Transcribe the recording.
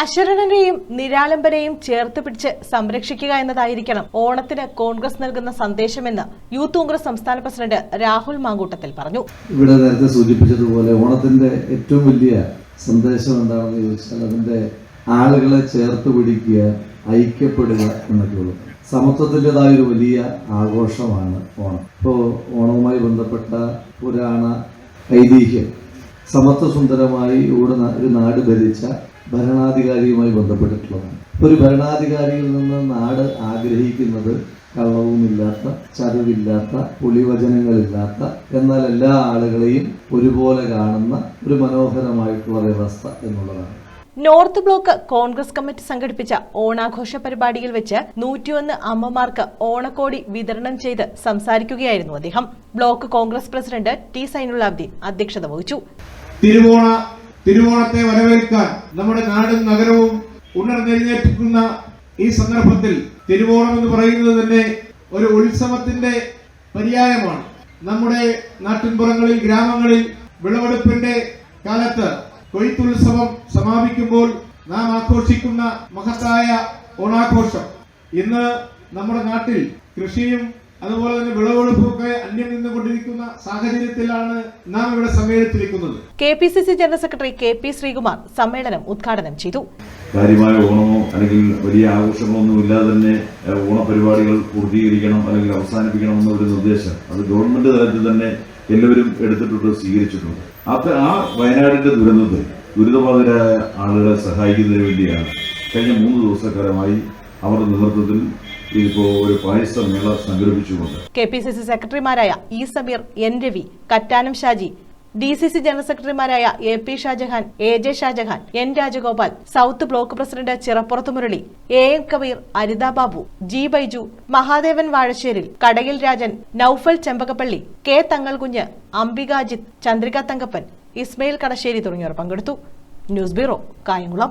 അശരണരെയും നിരാലംബരെയും ചേർത്ത് പിടിച്ച് സംരക്ഷിക്കുക എന്നതായിരിക്കണം ഓണത്തിന് കോൺഗ്രസ് നൽകുന്ന സന്ദേശമെന്ന് യൂത്ത് കോൺഗ്രസ് സംസ്ഥാന പ്രസിഡന്റ് രാഹുൽ മാങ്കൂട്ടത്തിൽ പറഞ്ഞു. ഇവിടെ നേരത്തെ സൂചിപ്പിച്ചതുപോലെ ഓണത്തിന്റെ ഏറ്റവും വലിയ സന്ദേശം എന്താണെന്ന് ചോദിച്ചാൽ അതിന്റെ ആളുകളെ ചേർത്ത് പിടിക്കുക ഐക്യപ്പെടുക എന്നൊക്കെയുള്ളൂ സമത്വത്തിന്റെതായ ഒരു വലിയ ആഘോഷമാണ് ഓണം. ഇപ്പോൾ ഓണവുമായി ബന്ധപ്പെട്ട പുരാണ ഐതിഹ്യം. സമത്വസുന്ദരമായി ഒരു നാട് ഭരിച്ച ഭരണാധികാരിയുമായി ബന്ധപ്പെട്ടിട്ടുള്ളതാണ്. ഒരു ഭരണാധികാരിയിൽ നിന്ന് നാട് ആഗ്രഹിക്കുന്നത് കള്ളവുമില്ലാത്ത ചതിവില്ലാത്ത പുളിവചനങ്ങളില്ലാത്ത എന്നാൽ എല്ലാ ആളുകളെയും ഒരുപോലെ കാണുന്ന ഒരു മനോഹരമായിട്ടുള്ള വ്യവസ്ഥ എന്നുള്ളതാണ്. നോർത്ത് ബ്ലോക്ക് കോൺഗ്രസ് കമ്മിറ്റി സംഘടിപ്പിച്ച ഓണാഘോഷ പരിപാടിയിൽ വെച്ച് നൂറ്റിയൊന്ന് അമ്മമാർക്ക് ഓണക്കോടി വിതരണം ചെയ്ത് സംസാരിക്കുകയായിരുന്നു അദ്ദേഹം. Block congress president T Sainulabdeen അധ്യക്ഷത വഹിച്ചു. തിരുവോണ തിരുവോണത്തെ വരവേൽക്കാൻ നമ്മുടെ നാടും നഗരവും ഉണർന്നെഴുന്നേറ്റിക്കുന്ന ഈ സന്ദർഭത്തിൽ തിരുവോണം എന്ന് പറയുന്നത് തന്നെ ഒരു ഉത്സവത്തിന്റെ പര്യായമാണ്. നമ്മുടെ നാട്ടിൻപുറങ്ങളിൽ ഗ്രാമങ്ങളിൽ വിളവെടുപ്പിന്റെ കാലത്ത് കൊയ്ത്തുത്സവം സമാപിക്കുമ്പോൾ നാം ആഘോഷിക്കുന്ന മഹത്തായ ഓണാഘോഷം. ഇന്ന് നമ്മുടെ നാട്ടിൽ കൃഷിയും അതുപോലെ തന്നെ വിളവെടുപ്പൊക്കെ അന്യം നിന്നുകൊണ്ടിരിക്കുന്ന സാഹചര്യത്തിലാണ് നാം ഇവിടെ സമ്മേളിച്ചിരിക്കുന്നത്. K P C C general secretary K P Sreekumar സമ്മേളനം ഉദ്ഘാടനം ചെയ്തു. കാര്യമായ ഓണമോ അല്ലെങ്കിൽ വലിയ ആഘോഷങ്ങളൊന്നും ഇല്ലാതെ തന്നെ ഓണപരിപാടികൾ പൂർത്തീകരിക്കണം അല്ലെങ്കിൽ അവസാനിപ്പിക്കണം എന്നൊരു നിർദ്ദേശം അത് ഗവൺമെന്റ് തലത്തിൽ തന്നെ എല്ലാവരും എടുത്തിട്ടുണ്ട് സ്വീകരിച്ചിട്ടുണ്ട്. ആ വയനാടിന്റെ ദുരന്തത്തിൽ ദുരിതബാധിതരായ ആളുകളെ സഹായിക്കുന്നതിന് വേണ്ടിയാണ് കഴിഞ്ഞ മൂന്ന് ദിവസക്കാലമായി അവരുടെ നേതൃത്വത്തിൽ ഒരു കെ പി സി സി സെക്രട്ടറിമാരായ E Sameer N Ravi Kattanam Shaji D C C general സെക്രട്ടറിമാരായ A P Shajahan A J Shajahan N Rajagopal south block president Chirappurathu Murali A M Kabeer Aritha Babu G Baiju Mahadevan Vazhasseril Kadakil Rajan Noufal Chempakappally K Thangalkunju Ambikajith Chandrika Thankappan Ismail Kadassery തുടങ്ങിയവർ പങ്കെടുത്തു. News bureau Kayamkulam.